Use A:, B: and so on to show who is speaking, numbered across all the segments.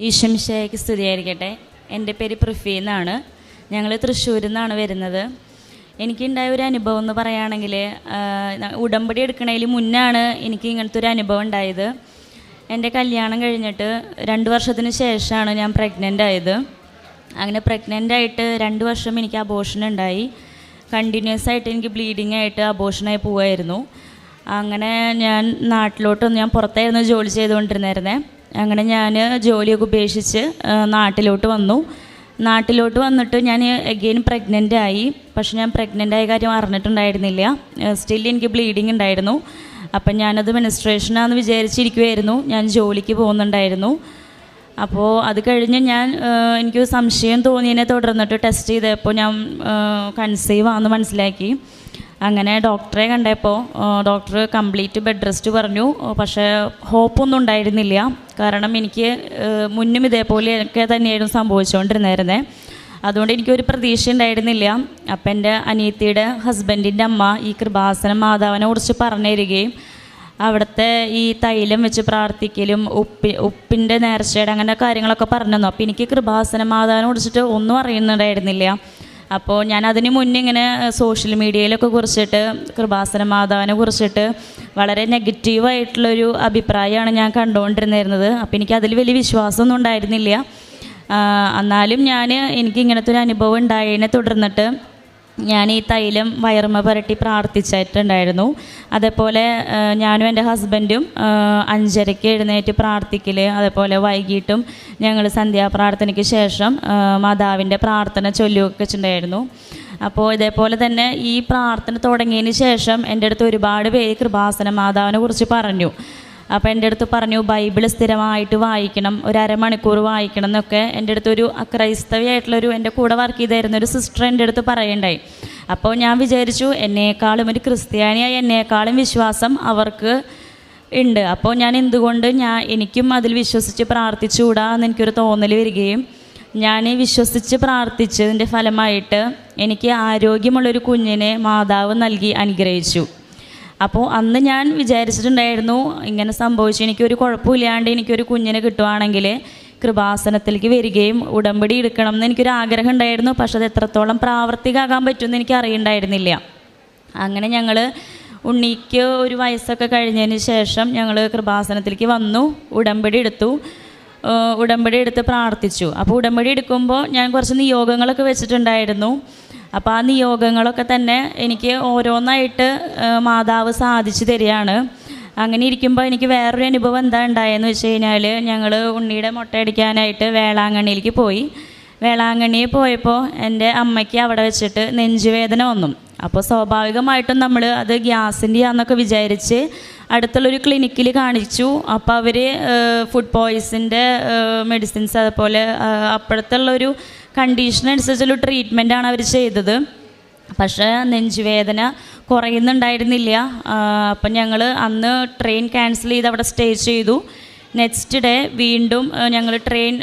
A: ഈശംശയ്ക്ക് സ്തുതിയായിരിക്കട്ടെ. എന്റെ പേര് പൃഥ്വി എന്നാണ്. ഞങ്ങൾ തൃശ്ശൂരിൽ നിന്നാണ് വരുന്നത്. എനിക്കുണ്ടായ ഒരു അനുഭവം എന്ന് പറയുകയാണെങ്കിൽ ഉടമ്പടി എടുക്കണതിൽ മുന്നാണ് എനിക്ക് ഇങ്ങനത്തെ ഒരു അനുഭവം ഉണ്ടായത്. എന്റെ കല്യാണം കഴിഞ്ഞിട്ട് രണ്ട് വർഷത്തിന് ശേഷമാണ് ഞാൻ പ്രഗ്നന്റ് ആയത്. അങ്ങനെ പ്രഗ്നന്റ് ആയിട്ട് രണ്ട് വർഷം എനിക്ക് അബോഷൻ ഉണ്ടായി. കണ്ടിന്യൂസ് ആയിട്ട് എനിക്ക് ബ്ലീഡിങ് ആയിട്ട് അബോഷനായി പോവായിരുന്നു. അങ്ങനെ ഞാൻ നാട്ടിലോട്ടൊന്ന് ഞാൻ പുറത്തായിരുന്നു ജോലി ചെയ്തുകൊണ്ടിരുന്നായിരുന്നേ അങ്ങനെ ഞാൻ ജോലിയൊക്കെ ഉപേക്ഷിച്ച് നാട്ടിലോട്ട് വന്നു. നാട്ടിലോട്ട് വന്നിട്ട് ഞാൻ എഗെയിൻ പ്രഗ്നന്റ് ആയി. പക്ഷെ ഞാൻ പ്രഗ്നന്റ് ആയ കാര്യം അറിഞ്ഞിട്ടുണ്ടായിരുന്നില്ല. സ്റ്റിൽ എനിക്ക് ബ്ലീഡിങ് ഉണ്ടായിരുന്നു. അപ്പം ഞാനത് മിനിസ്ട്രേഷനാന്ന് വിചാരിച്ചിരിക്കുമായിരുന്നു ഞാൻ ജോലിക്ക് പോകുന്നുണ്ടായിരുന്നു. അപ്പോൾ അത് കഴിഞ്ഞ് ഞാൻ എനിക്ക് സംശയം തോന്നിയതിനെ തുടർന്നിട്ട് ടെസ്റ്റ് ചെയ്തപ്പോൾ ഞാൻ കൺസീവ് ആണെന്ന് മനസ്സിലാക്കി. അങ്ങനെ ഡോക്ടറെ കണ്ടപ്പോൾ ഡോക്ടർ കംപ്ലീറ്റ് ബെഡ് റെസ്റ്റ് പറഞ്ഞു. പക്ഷേ ഹോപ്പൊന്നും ഉണ്ടായിരുന്നില്ല. കാരണം എനിക്ക് മുന്നും ഇതേപോലെയൊക്കെ തന്നെയായിരുന്നു സംഭവിച്ചുകൊണ്ടിരുന്നായിരുന്നേ അതുകൊണ്ട് എനിക്കൊരു പ്രതീക്ഷ ഉണ്ടായിരുന്നില്ല. അപ്പം എന്റെ അനിയത്തിയുടെ ഹസ്ബൻഡിന്റെ അമ്മ ഈ കൃപാസന മാതാവിനെ കുറിച്ച് പറഞ്ഞു തരികയും അവിടുത്തെ ഈ തൈലം വെച്ച് പ്രാർത്ഥിക്കലും ഉപ്പി ഉപ്പിന്റെ നേർച്ചയുടെ അങ്ങനെ കാര്യങ്ങളൊക്കെ പറഞ്ഞു തന്നു. അപ്പോൾ എനിക്ക് കൃപാസന മാതാവിനെ കുറിച്ചിട്ട് ഒന്നും അറിയുന്നുണ്ടായിരുന്നില്ല. അപ്പോൾ ഞാൻ അതിന് മുന്നേ ഇങ്ങനെ സോഷ്യൽ മീഡിയയിലൊക്കെ കുറിച്ചിട്ട് കൃപാസന മാതാവിനെ കുറിച്ചിട്ട് വളരെ നെഗറ്റീവായിട്ടുള്ളൊരു അഭിപ്രായമാണ് ഞാൻ കണ്ടുകൊണ്ടിരുന്നിരുന്നത് അപ്പോൾ എനിക്ക് അതിൽ വലിയ വിശ്വാസമൊന്നും ഉണ്ടായിരുന്നില്ല. എന്നാലും ഞാൻ എനിക്ക് ഇങ്ങനത്തെ ഒരു അനുഭവം ഉണ്ടായതിനെ തുടർന്നിട്ട് ഞാൻ ഈ തൈലം വയറുമ പുരട്ടി പ്രാർത്ഥിച്ചിട്ടുണ്ടായിരുന്നു. അതേപോലെ ഞാനും എന്റെ ഹസ്ബൻഡും അഞ്ചരയ്ക്ക് എഴുന്നേറ്റ് പ്രാർത്ഥിക്കൽ അതേപോലെ വൈകിട്ടും ഞങ്ങൾ സന്ധ്യാപ്രാർത്ഥനയ്ക്ക് ശേഷം മാതാവിന്റെ പ്രാർത്ഥന ചൊല്ലുകയൊക്കെ വെച്ചിട്ടുണ്ടായിരുന്നു. അപ്പോൾ ഇതേപോലെ തന്നെ ഈ പ്രാർത്ഥന തുടങ്ങിയതിന് ശേഷം എന്റെ അടുത്ത് ഒരുപാട് പേര് കൃപാസന മാതാവിനെ കുറിച്ച് പറഞ്ഞു. അപ്പോൾ എന്റെ അടുത്ത് പറഞ്ഞു ബൈബിൾ സ്ഥിരമായിട്ട് വായിക്കണം ഒരു അരമണിക്കൂർ വായിക്കണം എന്നൊക്കെ എന്റെ അടുത്ത് ഒരു ക്രൈസ്തവയായിട്ടുള്ളൊരു എന്റെ കൂടെ വർക്ക് ചെയ്തായിരുന്ന ഒരു സിസ്റ്റർ എന്റെ അടുത്ത് പറയണ്ടായി അപ്പോൾ ഞാൻ വിചാരിച്ചു എന്നേക്കാളും ഒരു ക്രിസ്ത്യാനിയായി എന്നേക്കാളും വിശ്വാസം അവർക്ക് ഉണ്ട്. അപ്പോൾ ഞാൻ എന്തുകൊണ്ട് ഞാൻ എനിക്കും അതിൽ വിശ്വസിച്ച് പ്രാർത്ഥിച്ചുകൂടാ എന്ന് എനിക്കൊരു തോന്നൽ വരികയും ഞാൻ വിശ്വസിച്ച് പ്രാർത്ഥിച്ചതിന്റെ ഫലമായിട്ട് എനിക്ക് ആരോഗ്യമുള്ളൊരു കുഞ്ഞിനെ മാതാവ് നൽകി അനുഗ്രഹിച്ചു. അപ്പോൾ അന്ന് ഞാൻ വിചാരിച്ചിട്ടുണ്ടായിരുന്നു ഇങ്ങനെ സംഭവിച്ചു എനിക്കൊരു കുഴപ്പമില്ലാണ്ട് എനിക്കൊരു കുഞ്ഞിനെ കിട്ടുവാണെങ്കിൽ കൃപാസനത്തിലേക്ക് വരികയും ഉടമ്പടി എടുക്കണം എന്ന് എനിക്കൊരു ആഗ്രഹം ഉണ്ടായിരുന്നു പക്ഷെ അത് എത്രത്തോളം പ്രാവർത്തികമാകാൻ പറ്റുമെന്ന് എനിക്ക് അറിയണ്ടായിരുന്നില്ല അങ്ങനെ ഞങ്ങൾ ഉണ്ണിക്ക് ഒരു വയസ്സൊക്കെ കഴിഞ്ഞതിന് ശേഷം ഞങ്ങൾ കൃപാസനത്തിലേക്ക് വന്നു ഉടമ്പടി എടുത്തു ഉടമ്പടി എടുത്ത് പ്രാർത്ഥിച്ചു. അപ്പോൾ ഉടമ്പടി എടുക്കുമ്പോൾ ഞാൻ കുറച്ച് നിയോഗങ്ങളൊക്കെ വെച്ചിട്ടുണ്ടായിരുന്നു. അപ്പോൾ ആ നിയോഗങ്ങളൊക്കെ തന്നെ എനിക്ക് ഓരോന്നായിട്ട് മാതാവ് സാധിച്ചു തരികയാണ്. അങ്ങനെ ഇരിക്കുമ്പോൾ എനിക്ക് വേറൊരു അനുഭവം എന്താ ഉണ്ടായെന്ന് വെച്ച് കഴിഞ്ഞാൽ ഞങ്ങൾ ഉണ്ണിയുടെ മുട്ടയടിക്കാനായിട്ട് വേളാങ്കണ്ണിയിലേക്ക് പോയി. വേളാങ്കണ്ണിയിൽ പോയപ്പോൾ എന്റെ അമ്മയ്ക്ക് അവിടെ വെച്ചിട്ട് നെഞ്ചുവേദന വന്നു. അപ്പോൾ സ്വാഭാവികമായിട്ടും നമ്മൾ അത് ഗ്യാസിന്റെ ആണെന്നൊക്കെ വിചാരിച്ച് അടുത്തുള്ളൊരു ക്ലിനിക്കിൽ കാണിച്ചു. അപ്പോൾ അവർ ഫുഡ് പോയിസിന്റെ മെഡിസിൻസ് അതുപോലെ അപ്പോഴത്തുള്ളൊരു കണ്ടീഷൻ അനുസരിച്ചുള്ള ആണ് അവർ ചെയ്തത്. പക്ഷേ നെഞ്ചുവേദന കുറയുന്നുണ്ടായിരുന്നില്ല. അപ്പം ഞങ്ങൾ അന്ന് ട്രെയിൻ ക്യാൻസൽ ചെയ്ത് അവിടെ സ്റ്റേ ചെയ്തു. നെക്സ്റ്റ് ഡേ വീണ്ടും ഞങ്ങൾ ട്രെയിൻ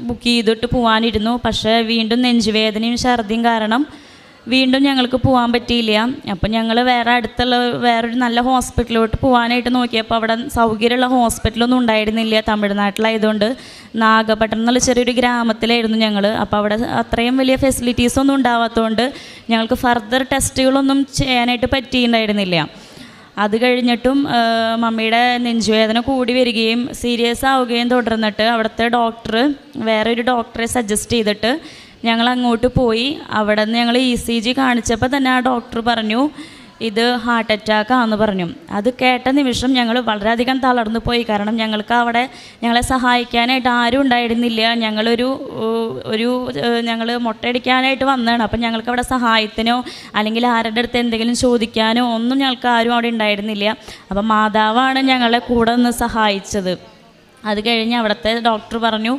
A: ബുക്ക് ചെയ്തിട്ട് പോകാനിരുന്നു പക്ഷേ വീണ്ടും നെഞ്ചുവേദനയും ഛർദിയും കാരണം വീണ്ടും ഞങ്ങൾക്ക് പോകാൻ പറ്റിയില്ല. അപ്പം ഞങ്ങൾ വേറെ അടുത്തുള്ള വേറൊരു നല്ല ഹോസ്പിറ്റലിലോട്ട് പോകാനായിട്ട് നോക്കിയപ്പോൾ അവിടെ സൗകര്യമുള്ള ഹോസ്പിറ്റലൊന്നും ഉണ്ടായിരുന്നില്ല തമിഴ്നാട്ടിലായതുകൊണ്ട്. നാഗപട്ടണം എന്നുള്ള ചെറിയൊരു ഗ്രാമത്തിലായിരുന്നു ഞങ്ങൾ അപ്പോൾ അവിടെ അത്രയും വലിയ ഫെസിലിറ്റീസ് ഒന്നും ഉണ്ടാവാത്തതുകൊണ്ട് ഞങ്ങൾക്ക് ഫർദർ ടെസ്റ്റുകളൊന്നും ചെയ്യാനായിട്ട് പറ്റിയിട്ടുണ്ടായിരുന്നില്ല. അത് കഴിഞ്ഞിട്ടും മമ്മിയുടെ നെഞ്ചുവേദന കൂടി വരികയും സീരിയസ് ആവുകയും തുടർന്നിട്ട് അവിടുത്തെ ഡോക്ടർ വേറൊരു ഡോക്ടറെ സജസ്റ്റ് ചെയ്തിട്ട് ഞങ്ങൾ അങ്ങോട്ട് പോയി. അവിടെ നിന്ന് ഞങ്ങൾ ഇ സി ജി കാണിച്ചപ്പോൾ തന്നെ ആ ഡോക്ടർ പറഞ്ഞു ഇത് ഹാർട്ട് അറ്റാക്ക് ആണെന്ന് പറഞ്ഞു. അത് കേട്ട നിമിഷം ഞങ്ങൾ വളരെയധികം തളർന്നു പോയി. കാരണം ഞങ്ങൾക്ക് അവിടെ ഞങ്ങളെ സഹായിക്കാനായിട്ട് ആരും ഉണ്ടായിരുന്നില്ല. ഞങ്ങളൊരു ഒരു ഞങ്ങൾ മുട്ടയടിക്കാനായിട്ട് വന്നതാണ്. അപ്പം ഞങ്ങൾക്ക് അവിടെ സഹായത്തിനോ അല്ലെങ്കിൽ ആരുടെ അടുത്ത് എന്തെങ്കിലും ചോദിക്കാനോ ഒന്നും ഞങ്ങൾക്ക് ആരും അവിടെ ഉണ്ടായിരുന്നില്ല. അപ്പം മാതാവാണ് ഞങ്ങളെ കൂടെ നിന്ന് സഹായിച്ചത്. അത് കഴിഞ്ഞ് അവിടുത്തെ ഡോക്ടർ പറഞ്ഞു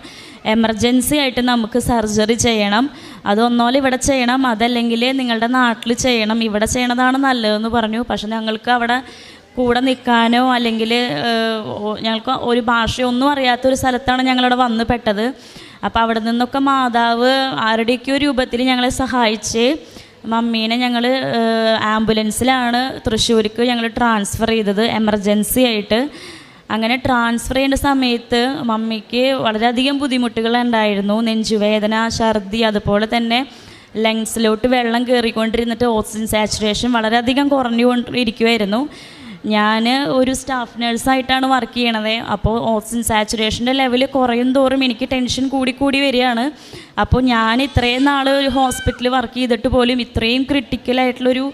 A: എമർജൻസി ആയിട്ട് നമുക്ക് സർജറി ചെയ്യണം. അതൊന്നോലെ ഇവിടെ ചെയ്യണം. അതല്ലെങ്കിൽ നിങ്ങളുടെ നാട്ടിൽ ചെയ്യണം. ഇവിടെ ചെയ്യണതാണ് നല്ലതെന്ന് പറഞ്ഞു. പക്ഷെ ഞങ്ങൾക്ക് അവിടെ കൂടെ നിൽക്കാനോ അല്ലെങ്കിൽ ഞങ്ങൾക്ക് ഒരു ഭാഷയൊന്നും അറിയാത്തൊരു സ്ഥലത്താണ് ഞങ്ങളവിടെ വന്ന് പെട്ടത്. അപ്പോൾ അവിടെ നിന്നൊക്കെ മാതാവ് ആരുടെയൊക്കെയോ രൂപത്തിൽ ഞങ്ങളെ സഹായിച്ച് മമ്മീനെ ഞങ്ങൾ ആംബുലൻസിലാണ് തൃശ്ശൂർക്ക് ഞങ്ങൾ ട്രാൻസ്ഫർ ചെയ്തത്. എമർജൻസി ആയിട്ട്. അങ്ങനെ ട്രാൻസ്ഫർ ചെയ്യേണ്ട സമയത്ത് മമ്മിക്ക് വളരെയധികം ബുദ്ധിമുട്ടുകൾ ഉണ്ടായിരുന്നു നെഞ്ചുവേദന ഛർദി അതുപോലെ തന്നെ ലങ്സിലോട്ട് വെള്ളം കയറിക്കൊണ്ടിരുന്നിട്ട് ഓക്സിജൻ സാച്ചുറേഷൻ വളരെയധികം കുറഞ്ഞുകൊണ്ടിരിക്കുമായിരുന്നു ഞാൻ ഒരു സ്റ്റാഫ് നഴ്സായിട്ടാണ് വർക്ക് ചെയ്യണത്. അപ്പോൾ ഓക്സിജൻ സാച്ചുറേഷന്റെ ലെവൽ കുറയും തോറും എനിക്ക് ടെൻഷൻ കൂടി കൂടി വരികയാണ്. അപ്പോൾ ഞാൻ ഇത്രയും നാൾ ഒരു ഹോസ്പിറ്റലിൽ വർക്ക് ചെയ്തിട്ട് പോലും ഇത്രയും ക്രിട്ടിക്കലായിട്ടുള്ളൊരു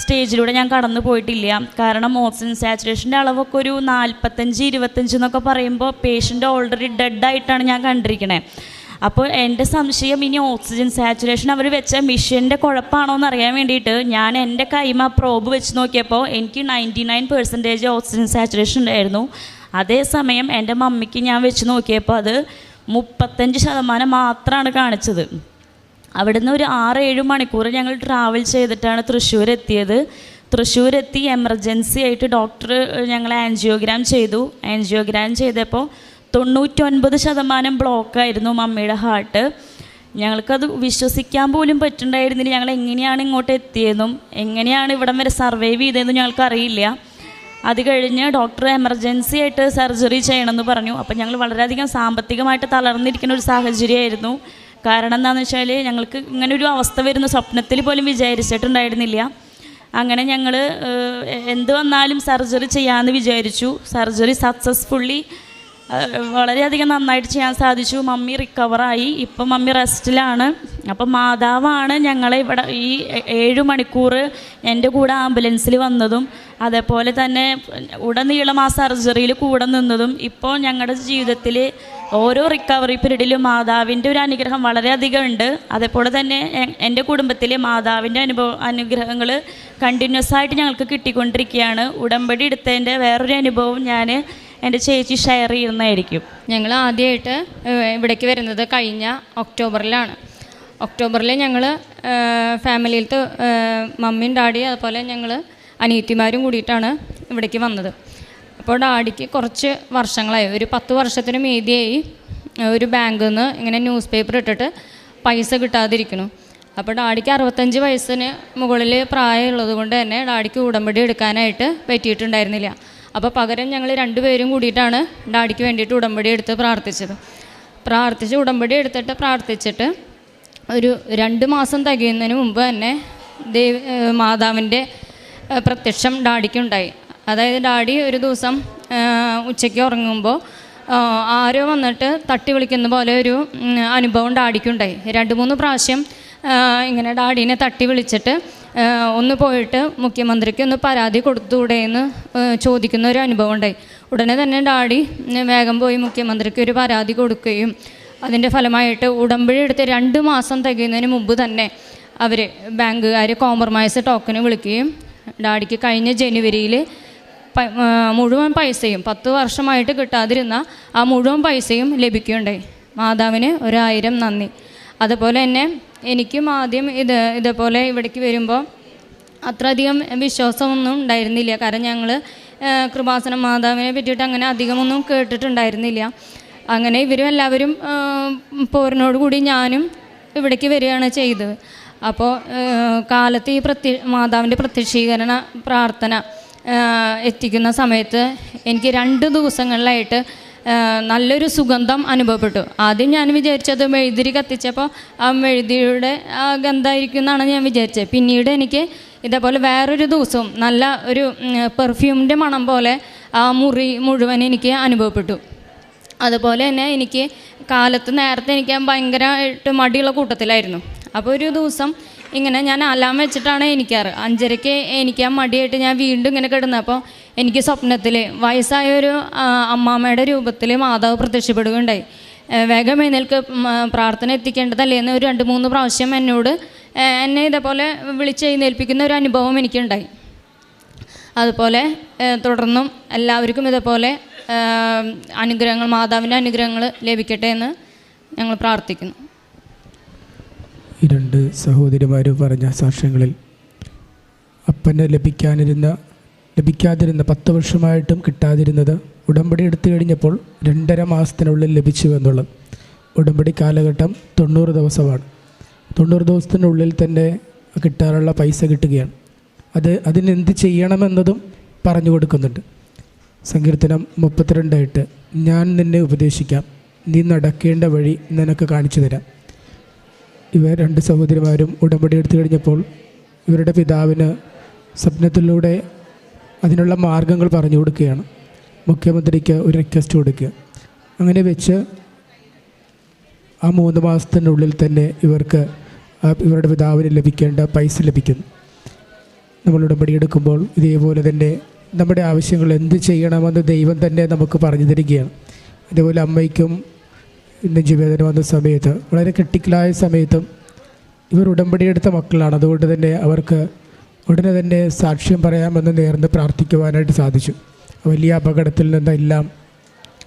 A: സ്റ്റേജിലൂടെ ഞാൻ കടന്നു പോയിട്ടില്ല. കാരണം ഓക്സിജൻ സാച്ചുറേഷന്റെ അളവൊക്കെ ഒരു നാൽപ്പത്തഞ്ച് ഇരുപത്തഞ്ച് എന്നൊക്കെ പറയുമ്പോൾ പേഷ്യന്റ് ഓൾറെഡി ഡെഡ് ആയിട്ടാണ് ഞാൻ കണ്ടിരിക്കണേ. അപ്പോൾ എന്റെ സംശയം ഇനി ഓക്സിജൻ സാച്ചുറേഷൻ അവർ വെച്ച മെഷീന്റെ കുഴപ്പമാണോ എന്ന് അറിയാൻ വേണ്ടിയിട്ട് ഞാൻ എന്റെ കൈമ പ്രോബ് വെച്ച് നോക്കിയപ്പോൾ എനിക്ക് ninety nine percentage oxygen saturation ഉണ്ടായിരുന്നു. അതേസമയം എന്റെ മമ്മിക്ക് ഞാൻ വെച്ച് നോക്കിയപ്പോൾ അത് മുപ്പത്തഞ്ച് ശതമാനം മാത്രമാണ് കാണിച്ചത്. അവിടുന്ന് ഒരു ആറ് ഏഴ് മണിക്കൂർ ഞങ്ങൾ ട്രാവൽ ചെയ്തിട്ടാണ് തൃശ്ശൂർ എത്തിയത്. തൃശ്ശൂർ എത്തി എമർജൻസി ആയിട്ട് ഡോക്ടർ ഞങ്ങൾ ആൻജിയോഗ്രാം ചെയ്തു. ആൻജിയോഗ്രാം ചെയ്തപ്പോൾ തൊണ്ണൂറ്റൊൻപത് ശതമാനം ബ്ലോക്കായിരുന്നു മമ്മിയുടെ ഹാർട്ട് ഞങ്ങൾക്കത് വിശ്വസിക്കാൻ പോലും പറ്റുണ്ടായിരുന്നില്ല. ഞങ്ങൾ എങ്ങനെയാണ് ഇങ്ങോട്ട് എത്തിയതെന്നും എങ്ങനെയാണ് ഇവിടം വരെ സർവൈവ് ചെയ്തതെന്നും ഞങ്ങൾക്കറിയില്ല. അത് കഴിഞ്ഞ് ഡോക്ടർ എമർജൻസി ആയിട്ട് സർജറി ചെയ്യണമെന്ന് പറഞ്ഞു. അപ്പം ഞങ്ങൾ വളരെയധികം സാമ്പത്തികമായിട്ട് തളർന്നിരിക്കുന്ന ഒരു സാഹചര്യമായിരുന്നു. കാരണം എന്താണെന്ന് വെച്ചാൽ ഞങ്ങൾക്ക് ഇങ്ങനെ ഒരു അവസ്ഥ വരുന്ന സ്വപ്നത്തിൽ പോലും വിചാരിച്ചിട്ടുണ്ടായിരുന്നില്ല. അങ്ങനെ ഞങ്ങൾ എന്ത് വന്നാലും സർജറി ചെയ്യാമെന്ന് വിചാരിച്ചു. സർജറി സക്സസ്ഫുള്ളി വളരെയധികം നന്നായിട്ട് ചെയ്യാൻ സാധിച്ചു. മമ്മി റിക്കവറായി ഇപ്പം മമ്മി റെസ്റ്റിലാണ്. അപ്പം മാതാവാണ് ഞങ്ങളെ ഇവിടെ ഈ ഏഴ് മണിക്കൂർ എന്റെ കൂടെ ആംബുലൻസിൽ വന്നതും അതേപോലെ തന്നെ ഉടനീളം ആ സർജറിയിൽ കൂടെ നിന്നതും ഇപ്പോൾ ഞങ്ങളുടെ ജീവിതത്തിൽ ഓരോ റിക്കവറി പീരീഡിലും മാതാവിന്റെ ഒരു അനുഗ്രഹം വളരെയധികം ഉണ്ട്. അതേപോലെ തന്നെ എന്റെ കുടുംബത്തിലെ മാതാവിന്റെ അനുഭവ അനുഗ്രഹങ്ങൾ കണ്ടിന്യൂസ് ആയിട്ട് ഞങ്ങൾക്ക് കിട്ടിക്കൊണ്ടിരിക്കുകയാണ്. ഉടമ്പടി എടുത്തതിന്റെ വേറൊരു അനുഭവം ഞാൻ എന്റെ ചേച്ചി ഷെയർ ചെയ്യുന്നതായിരിക്കും.
B: ഞങ്ങൾ ആദ്യമായിട്ട് ഇവിടേക്ക് വരുന്നത് കഴിഞ്ഞ ഒക്ടോബറിലാണ്. ഒക്ടോബറിൽ ഞങ്ങൾ ഫാമിലിയിലത്തെ മമ്മിയും ഡാഡി അതുപോലെ ഞങ്ങൾ അനിയത്തിമാരും കൂടിയിട്ടാണ് ഇവിടേക്ക് വന്നത്. അപ്പോൾ ഡാഡിക്ക് കുറച്ച് വർഷങ്ങളായി ഒരു പത്ത് വർഷത്തിന് മീതിയായി ഒരു ബാങ്കിൽ നിന്ന് ഇങ്ങനെ ന്യൂസ് പേപ്പർ ഇട്ടിട്ട് പൈസ കിട്ടാതിരിക്കുന്നു. അപ്പോൾ ഡാഡിക്ക് അറുപത്തഞ്ച് വയസ്സിന് മുകളിൽ പ്രായമുള്ളത് കൊണ്ട് തന്നെ ഡാഡിക്ക് ഉടമ്പടി എടുക്കാനായിട്ട് പറ്റിയിട്ടുണ്ടായിരുന്നില്ല. അപ്പോൾ പകരം ഞങ്ങൾ രണ്ടുപേരും കൂടിയിട്ടാണ് ഡാഡിക്ക് വേണ്ടിയിട്ട് ഉടമ്പടി എടുത്ത് പ്രാർത്ഥിച്ചത്. പ്രാർത്ഥിച്ച് ഉടമ്പടി എടുത്തിട്ട് പ്രാർത്ഥിച്ചിട്ട് ഒരു രണ്ട് മാസം തികയുന്നതിന് മുമ്പ് തന്നെ ദേവ് മാതാവിന്റെ പ്രത്യക്ഷം ഡാഡിക്കുണ്ടായി. അതായത് ഡാഡി ഒരു ദിവസം ഉച്ചയ്ക്ക് ഉറങ്ങുമ്പോൾ ആരോ വന്നിട്ട് തട്ടി വിളിക്കുന്ന പോലെ ഒരു അനുഭവം ഡാഡിക്കുണ്ടായി. രണ്ട് മൂന്ന് പ്രാവശ്യം ഇങ്ങനെ ഡാഡീനെ തട്ടി വിളിച്ചിട്ട് ഒന്ന് പോയിട്ട് മുഖ്യമന്ത്രിക്ക് ഒന്ന് പരാതി കൊടുത്തൂടെ എന്ന് ചോദിക്കുന്ന ഒരു അനുഭവം ഉണ്ടായി ഉടനെ തന്നെ ഡാഡി വേഗം പോയി മുഖ്യമന്ത്രിക്ക് ഒരു പരാതി കൊടുക്കുകയും അതിന്റെ ഫലമായിട്ട് ഉടമ്പടി എടുത്ത് രണ്ട് മാസം തികയുന്നതിന് മുമ്പ് തന്നെ അവർ ബാങ്കുകാർ കോംപ്രമൈസ് ടോക്കന് വിളിക്കുകയും ഡാഡിക്ക് കഴിഞ്ഞ ജനുവരിയിൽ മുഴുവൻ പൈസയും പത്ത് വർഷമായിട്ട് കിട്ടാതിരുന്ന ആ മുഴുവൻ പൈസയും ലഭിക്കുകയുണ്ടായി. മാതാവിന് ഒരായിരം നന്ദി. അതുപോലെ തന്നെ എനിക്കും ആദ്യം ഇത് ഇതേപോലെ ഇവിടേക്ക് വരുമ്പോൾ അത്രയധികം വിശ്വാസമൊന്നും ഉണ്ടായിരുന്നില്ല. കാരണം ഞങ്ങൾ കൃപാസന മാതാവിനെ പറ്റിയിട്ട് അങ്ങനെ അധികമൊന്നും കേട്ടിട്ടുണ്ടായിരുന്നില്ല. അങ്ങനെ ഇവരും എല്ലാവരും പോരിനോടുകൂടി കൂടി ഞാനും ഇവിടേക്ക് വരികയാണ് ചെയ്തത്. അപ്പോൾ കാലത്ത് ഈ പ്രത്യ മാതാവിന്റെ പ്രത്യക്ഷീകരണ പ്രാർത്ഥന എത്തിക്കുന്ന സമയത്ത് എനിക്ക് രണ്ട് ദിവസങ്ങളിലായിട്ട് നല്ലൊരു സുഗന്ധം അനുഭവപ്പെട്ടു. ആദ്യം ഞാൻ വിചാരിച്ചത് മെഴുതിരി കത്തിച്ചപ്പോൾ ആ മെഴുതിരിയുടെ ആ ഗന്ധമായിരിക്കും എന്നാണ് ഞാൻ വിചാരിച്ചത്. പിന്നീട് എനിക്ക് ഇതേപോലെ വേറൊരു ദിവസവും നല്ല ഒരു പെർഫ്യൂമിന്റെ മണം പോലെ ആ മുറി മുഴുവൻ എനിക്ക് അനുഭവപ്പെട്ടു. അതുപോലെ തന്നെ എനിക്ക് കാലത്ത് നേരത്തെ എനിക്ക് ഭയങ്കരമായിട്ട് മടിയുള്ള കൂട്ടത്തിലായിരുന്നു. അപ്പോൾ ഒരു ദിവസം ഇങ്ങനെ ഞാൻ അലാം വെച്ചിട്ടാണ് എനിക്കാറ് അഞ്ചരയ്ക്ക് എനിക്ക് ആ മടിയായിട്ട് ഞാൻ വീണ്ടും ഇങ്ങനെ കിടന്നപ്പോൾ എനിക്ക് സ്വപ്നത്തിൽ വയസ്സായ ഒരു അമ്മാമ്മയുടെ രൂപത്തിൽ മാതാവ് പ്രത്യക്ഷപ്പെടുകയുണ്ടായി. വേഗം എഴുന്നേൽക്ക് പ്രാർത്ഥന എത്തിക്കേണ്ടതല്ലേ എന്ന് ഒരു രണ്ട് മൂന്ന് പ്രാവശ്യം എന്നോട് എന്നെ ഇതേപോലെ വിളിച്ച് എഴുന്നേൽപ്പിക്കുന്ന ഒരു അനുഭവം എനിക്കുണ്ടായി. അതുപോലെ തുടർന്നും എല്ലാവർക്കും ഇതേപോലെ അനുഗ്രഹങ്ങൾ മാതാവിന്റെ അനുഗ്രഹങ്ങൾ ലഭിക്കട്ടെ എന്ന് ഞങ്ങൾ പ്രാർത്ഥിക്കുന്നു.
C: ഈ രണ്ട് സഹോദരിമാരും പറഞ്ഞ സാക്ഷ്യങ്ങളിൽ അപ്പന് ലഭിക്കാനിരുന്ന ലഭിക്കാതിരുന്ന പത്ത് വർഷമായിട്ടും കിട്ടാതിരുന്നത് ഉടമ്പടി എടുത്തു കഴിഞ്ഞപ്പോൾ രണ്ടര മാസത്തിനുള്ളിൽ ലഭിച്ചു എന്നുള്ളത്. ഉടമ്പടി കാലഘട്ടം തൊണ്ണൂറ് ദിവസമാണ്. തൊണ്ണൂറ് ദിവസത്തിനുള്ളിൽ തന്നെ കിട്ടാനുള്ള പൈസ കിട്ടുകയാണ്. അത് അതിനെന്ത് ചെയ്യണമെന്നതും പറഞ്ഞു കൊടുക്കുന്നുണ്ട്. സങ്കീർത്തനം മുപ്പത്തിരണ്ടായിട്ട് ഞാൻ നിന്നെ ഉപദേശിക്കാം. നീ നടക്കേണ്ട വഴി നിനക്ക് കാണിച്ചു തരാം. ഇവർ രണ്ട് സഹോദരിമാരും ഉടമ്പടി എടുത്തു കഴിഞ്ഞപ്പോൾ ഇവരുടെ പിതാവിന് സ്വപ്നത്തിലൂടെ അതിനുള്ള മാർഗങ്ങൾ പറഞ്ഞു കൊടുക്കുകയാണ്. മുഖ്യമന്ത്രിക്ക് ഒരു റിക്വസ്റ്റ് കൊടുക്കുക. അങ്ങനെ വെച്ച് ആ മൂന്ന് മാസത്തിനുള്ളിൽ തന്നെ ഇവർക്ക് ഇവരുടെ പിതാവിന് ലഭിക്കേണ്ട പൈസ ലഭിക്കുന്നു. നമ്മൾ ഉടമ്പടി എടുക്കുമ്പോൾ ഇതേപോലെ തന്നെ നമ്മുടെ ആവശ്യങ്ങൾ എന്ത് ചെയ്യണമെന്ന് ദൈവം തന്നെ നമുക്ക് പറഞ്ഞു തരികയാണ്. അതേപോലെ അമ്മയ്ക്കും നെഞ്ചുവേദന വന്ന സമയത്ത് വളരെ ക്രിട്ടിക്കലായ സമയത്തും ഇവർ ഉടമ്പടി എടുത്ത മക്കളാണ്. അതുകൊണ്ട് തന്നെ അവർക്ക് ഉടനെ തന്നെ സാക്ഷ്യം പറയാമെന്ന് നേർന്ന് പ്രാർത്ഥിക്കുവാനായിട്ട് സാധിച്ചു. വലിയ അപകടത്തിൽ നിന്നെല്ലാം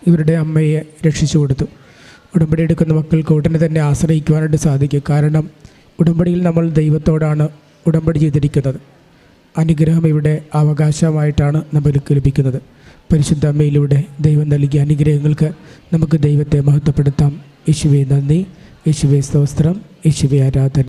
C: ഇവരുടെ അമ്മയെ രക്ഷിച്ചു കൊടുത്തു. ഉടമ്പടി എടുക്കുന്ന മക്കൾക്ക് ഉടനെ തന്നെ ആശ്രയിക്കുവാനായിട്ട് സാധിക്കും. കാരണം ഉടമ്പടിയിൽ നമ്മൾ ദൈവത്തോടാണ് ഉടമ്പടി ചെയ്തിരിക്കുന്നത്. അനുഗ്രഹം ഇവിടെ അവകാശമായിട്ടാണ് നമ്മൾക്ക് ലഭിക്കുന്നത്. പരിശുദ്ധ അമ്മയിലൂടെ ദൈവം നൽകിയ അനുഗ്രഹങ്ങൾക്ക് നമുക്ക് ദൈവത്തെ മഹത്വപ്പെടുത്താം. യേശുവെ നന്ദി. യേശുവെ സ്തോസ്ത്രം യേശുവെ ആരാധന.